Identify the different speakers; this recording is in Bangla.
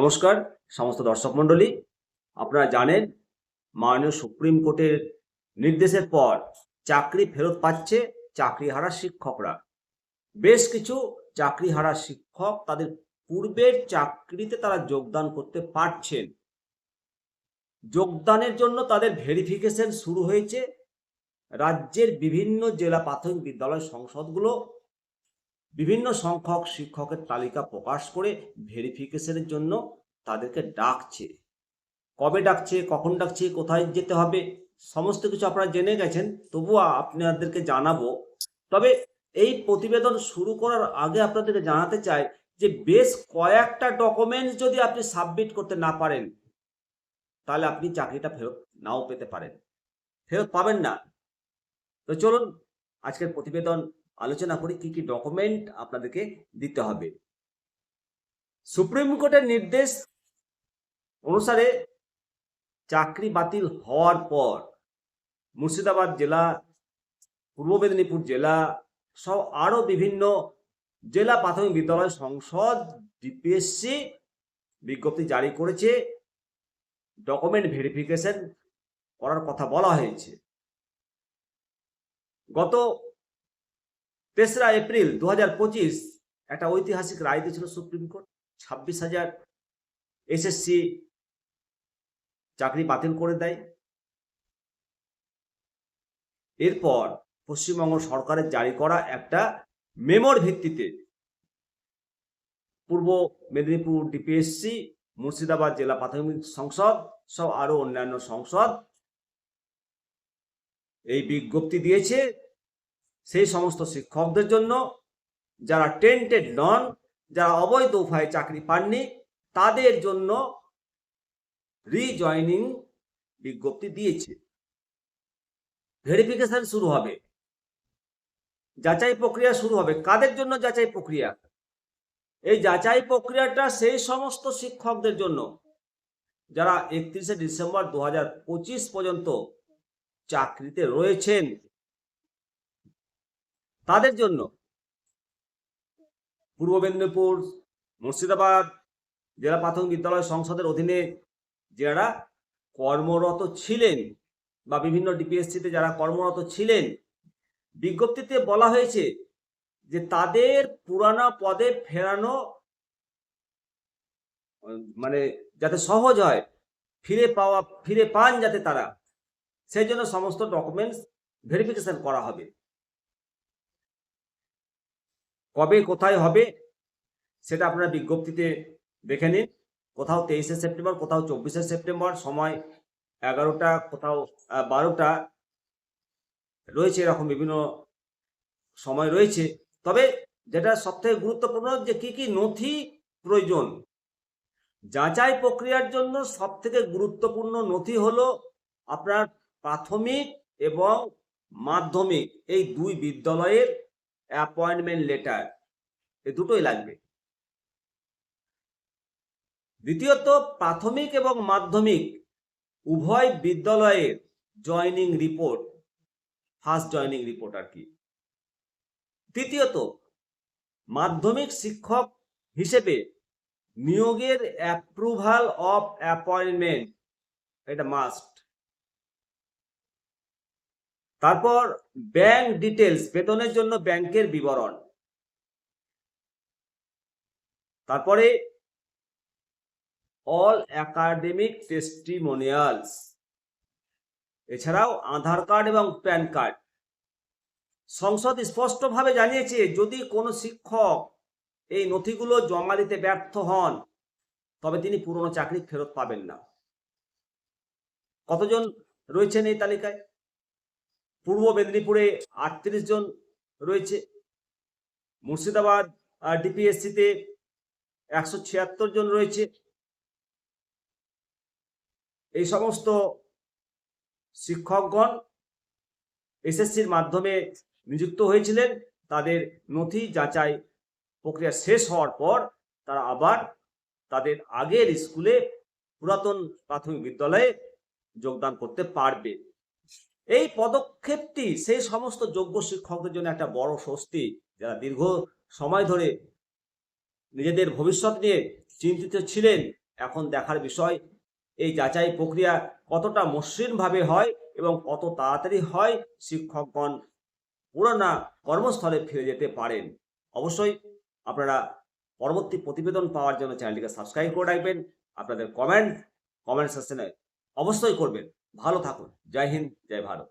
Speaker 1: নমস্কার, সমস্ত দর্শক মণ্ডলী। আপনারা জানেন, মাননীয় সুপ্রিম কোর্টের নির্দেশের পর চাকরি ফেরত পাচ্ছে চাকরিহারা শিক্ষকরা। বেশ কিছু চাকরিহারা শিক্ষক তাদের পূর্বের চাকরিতে তারা যোগদান করতে পারছেন। যোগদানের জন্য তাদের ভেরিফিকেশন শুরু হয়েছে। রাজ্যের বিভিন্ন জেলা প্রাথমিক বিদ্যালয় সংসদগুলো বিভিন্ন সংখ্যক শিক্ষকের তালিকা প্রকাশ করে ভেরিফিকেশনের জন্য তাদেরকে ডাকছে। কবে ডাকছে, কখন ডাকছে, কোথায় যেতে হবে, সমস্ত কিছু আপনারা জেনে গেছেন, তবুও আপনাদেরকে জানাব। তবে এই প্রতিবেদন শুরু করার আগে আপনাদেরকে জানাতে চাই যে বেশ কয়েকটা ডকুমেন্টস যদি আপনি সাবমিট করতে না পারেন, তাহলে আপনি চাকরিটা ফেরত নাও পেতে পারেন। ফেরত পাবেন না। তো চলুন, আজকের প্রতিবেদন আলোচনা করি কি কি ডকুমেন্ট আপনাদেরকে দিতে হবে। সুপ্রিম কোর্টের নির্দেশ অনুসারে চাকরি বাতিল হওয়ার পর মুর্শিদাবাদ জেলা, পূর্ব মেদিনীপুর জেলা সহ আরও বিভিন্ন জেলা প্রাথমিক বিদ্যালয় সংসদ, ডিপিএসসি বিজ্ঞপ্তি জারি করেছে। ডকুমেন্ট ভেরিফিকেশন করার কথা বলা হয়েছে। গত তেসরা এপ্রিল দু হাজার পঁচিশ একটা ঐতিহাসিক রায় দিয়েছিল সুপ্রিম কোর্ট। ছাব্বিশ হাজার এসএসসি চাকরি বাতিল করে দেয়। এরপর পশ্চিমবঙ্গ সরকারের জারি করা একটা মেমোর ভিত্তিতে পূর্ব মেদিনীপুর ডিপিএসসি, মুর্শিদাবাদ জেলা প্রাথমিক সংসদ সব আরও অন্যান্য সংসদ এই বিজ্ঞপ্তি দিয়েছে সেই সমস্ত শিক্ষকদের জন্য যারা টেন্টেড নন, যারা অবৈধ উপায়ে চাকরি পাননি, তাদের জন্য রিজয়নিং বিজ্ঞপ্তি দিয়েছে। ভেরিফিকেশন শুরু হবে। যাচাই প্রক্রিয়া শুরু হবে। কাদের জন্য যাচাই প্রক্রিয়া? এই যাচাই প্রক্রিয়াটা সেই সমস্ত শিক্ষকদের জন্য। যারা একত্রিশে ডিসেম্বর দু হাজার পঁচিশ পর্যন্ত চাকরিতে রয়েছেন তাদের জন্য। পূর্ব মেদিনীপুর, মুর্শিদাবাদ জেলা প্রাথমিক বিদ্যালয় সংসদের অধীনে যারা কর্মরত ছিলেন বা বিভিন্ন ডিপিএসসিতে যারা কর্মরত ছিলেন, বিজ্ঞপ্তিতে বলা হয়েছে যে তাদের পুরানো পদে ফেরানো মানে যাতে সহজ হয়, ফিরে পাওয়া, ফিরে পান যাতে তারা, সেই জন্য সমস্ত ডকুমেন্টস ভেরিফিকেশন করা হবে। কবে কোথায় হবে সেটা আপনারা বিজ্ঞপ্তিতে দেখে নিন। কোথাও তেইশে সেপ্টেম্বর, কোথাও চব্বিশে সেপ্টেম্বর, সময় এগারোটা, কোথাও বারোটা রয়েছে, এরকম বিভিন্ন সময় রয়েছে। তবে যেটা সবথেকে গুরুত্বপূর্ণ যে কি কি নথি প্রয়োজন? যাচাই প্রক্রিয়ার জন্য সব থেকে গুরুত্বপূর্ণ নথি হলো আপনার প্রাথমিক এবং মাধ্যমিক, এই দুই বিদ্যালয়ের অ্যাপয়েন্টমেন্ট লেটার এই দুটোই লাগবে। দ্বিতীয়ত, প্রাথমিক এবং মাধ্যমিক উভয় বিদ্যালয়ের joining report first joining report আর কি। তৃতীয়ত, মাধ্যমিক শিক্ষক হিসেবে নিয়োগের অ্যাপ্রুভাল অফ অ্যাপয়েন্টমেন্ট এটা মাস্ট তারপর ব্যাংক ডিটেলস বেতনের জন্য ব্যাংকের বিবরণ। তারপরে অল একাডেমিক টেস্টিমোনিয়ালস এছাড়াও আধার কার্ড এবং প্যান কার্ড। সংসদ স্পষ্টভাবে জানিয়েছে, যদি কোনো শিক্ষক এই নথিগুলো জমা দিতে ব্যর্থ হন, তবে তিনি পুরনো চাকরি ফেরত পাবেন না। কতজন রয়েছেন এই তালিকায়? পূর্ব মেদিনীপুরে আটত্রিশ জন রয়েছে। মুর্শিদাবাদ ডিপিএসসিতে একশো ছিয়াত্তর জন রয়েছে। এই সমস্ত শিক্ষকগণ এসএসসির মাধ্যমে নিযুক্ত হয়েছিলেন। তাদের নথি যাচাই প্রক্রিয়া শেষ হওয়ার পর তারা আবার তাদের আগের স্কুলে পুরাতন প্রাথমিক বিদ্যালয়ে যোগদান করতে পারবে। এই পদক্ষেপটি সেই সমস্ত যোগ্য শিক্ষকদের জন্য একটা বড় স্বস্তি। যারা দীর্ঘ সময় ধরে নিজেদের ভবিষ্যৎ নিয়ে চিন্তিত ছিলেন, এখন দেখার বিষয়, এই যাচাই প্রক্রিয়া কতটা মসৃণভাবে হয় এবং কত তাড়াতাড়ি হয় শিক্ষকগণ পুরানা কর্মস্থলে ফিরে যেতে পারেন। অবশ্যই আপনারা পরবর্তী প্রতিবেদন পাওয়ার জন্য চ্যানেলটিকে সাবস্ক্রাইব করে রাখবেন। আপনাদের কমেন্ট কমেন্ট সেকশনে অবশ্যই করবেন। ভালো থাকুন। জয় হিন্দ জয় ভারত।